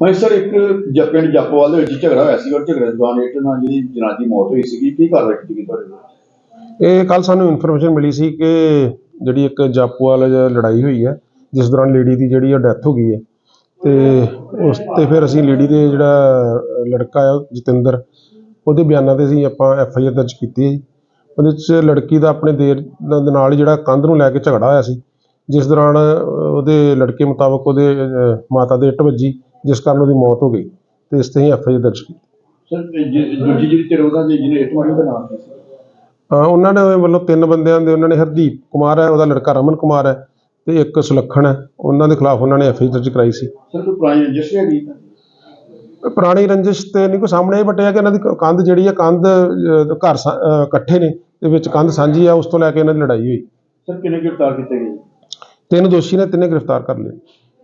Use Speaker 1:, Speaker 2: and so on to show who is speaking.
Speaker 1: ਹਾਂਜੀ ਸਰ ਇੱਕ ਜ- ਪਿੰਡ ਜੱਪਵਾਲ ਦੇ ਵਿੱਚ ਝਗੜਾ ਹੋਇਆ ਸੀ ਔਰ ਝਗੜੇ ਦੌਰਾਨ ਇੱਕ ਨਾਲ ਜਿਹੜੀ ਜਨਾਨੀ ਮੌਤ ਹੋਈ ਸੀਗੀ ਕੀ ਕਾਰਵਾਈ ਕੀਤੀ ਗਈ ਤੁਹਾਡੇ ਵੱਲੋਂ
Speaker 2: ਇਹ ਕੱਲ ਸਾਨੂੰ ਇਨਫੋਰਮੇਸ਼ਨ ਮਿਲੀ ਸੀ ਕਿ ਜਿਹੜੀ ਇੱਕ ਜਾਪੂਵਾਲ ਜ- ਲੜਾਈ ਹੋਈ ਹੈ ਜਿਸ ਦੌਰਾਨ ਲੇਡੀ ਦੀ ਜਿਹੜੀ ਡੈਥ ਹੋ ਗਈ ਹੈ ਤੇ ਉਸ ਤੇ ਫਿਰ ਅਸੀਂ ਲੇਡੀ ਦੇ ਜਿਹੜਾ ਲੜਕਾ ਆ ਜਤਿੰਦਰ ਉਹਦੇ ਬਿਆਨਾਂ ਤੇ ਅਸੀਂ ਆਪਾਂ ਐਫ ਆਈ ਆਰ ਦਰਜ ਕੀਤੀ ਹੈ ਜੀ। ਉਹਦੇ 'ਚ ਲੜਕੀ ਦਾ ਆਪਣੇ ਦੇਰ ਦੇ ਨਾਲ ਹੀ ਜਿਹੜਾ ਕੰਧ ਨੂੰ ਲੈ ਕੇ ਝਗੜਾ ਹੋਇਆ ਸੀ ਜਿਸ ਦੌਰਾਨ ਅ, ਉਹਦੇ ਲੜਕੇ ਮੁਤਾਬਕ ਉਹਦੇ ਅ, ਮਾਤਾ ਦੇ ਇੱਟ ਵੱਜੀ ਜਿਸ ਕਾਰਨ ਉਹਦੀ ਮੌਤ ਹੋ ਗਈ ਤੇ ਇਸ ਤੇ ਹੀ ਐਫ ਆਈ ਆਰ ਦਰਜ ਕੀਤੀ।
Speaker 1: ਸਰ ਦੂਜੀ ਜਿਹੜੀ ਜਿਹਨੇ ਨਾਮ ਕੀ ਸੀ।
Speaker 2: ਹਾਂ ਉਹਨਾਂ ਨੇ ਵੱਲੋਂ ਤਿੰਨ ਬੰਦਿਆਂ ਦੇ ਉਹਨਾਂ ਨੇ ਹਰਦੀਪ ਕੁਮਾਰ ਹੈ ਉਹਦਾ ਲੜਕਾ ਰਮਨ ਕੁਮਾਰ ਹੈ ਤੇ ਇੱਕ ਸੁਲੱਖਣ ਹੈ। ਉਹਨਾਂ ਦੇ ਖਿਲਾਫ ਉਹਨਾਂ ਨੇ ਐਫ ਆਈ ਦਰਜ ਕਰਾਈ ਸੀ।
Speaker 1: ਸਰ ਕੋਈ ਪੁਰਾਣੀ ਰਜਿਸਟਰ
Speaker 2: ਪੁਰਾਣੀ ਰੰਜਿਸ਼ ਤੇ ਨਹੀਂ ਕੋਈ ਸਾਹਮਣੇ ਬਟਿਆ ਕਿ ਇਹਨਾਂ ਦੀ ਕ- ਕੰਧ ਜਿਹੜੀ ਹੈ ਕੰਧ ਘਰ ਇਕੱਠੇ ਨੇ ਤੇ ਵਿੱਚ ਕੰਧ ਸਾਂਝੀ ਆ ਉਸ ਤੋਂ ਲੈ ਕੇ ਇਹਨਾਂ ਦੀ ਲੜਾਈ ਹੋਈ।
Speaker 1: ਸਰ ਕਿੰਨੇ ਗ੍ਰਿਫਤਾਰ ਕੀਤੇ ਗਏ?
Speaker 2: ਤਿੰਨ ਦੋਸ਼ੀ ਨੇ ਤਿੰਨੇ ਗ੍ਰਿਫਤਾਰ ਕਰ ਲਏ।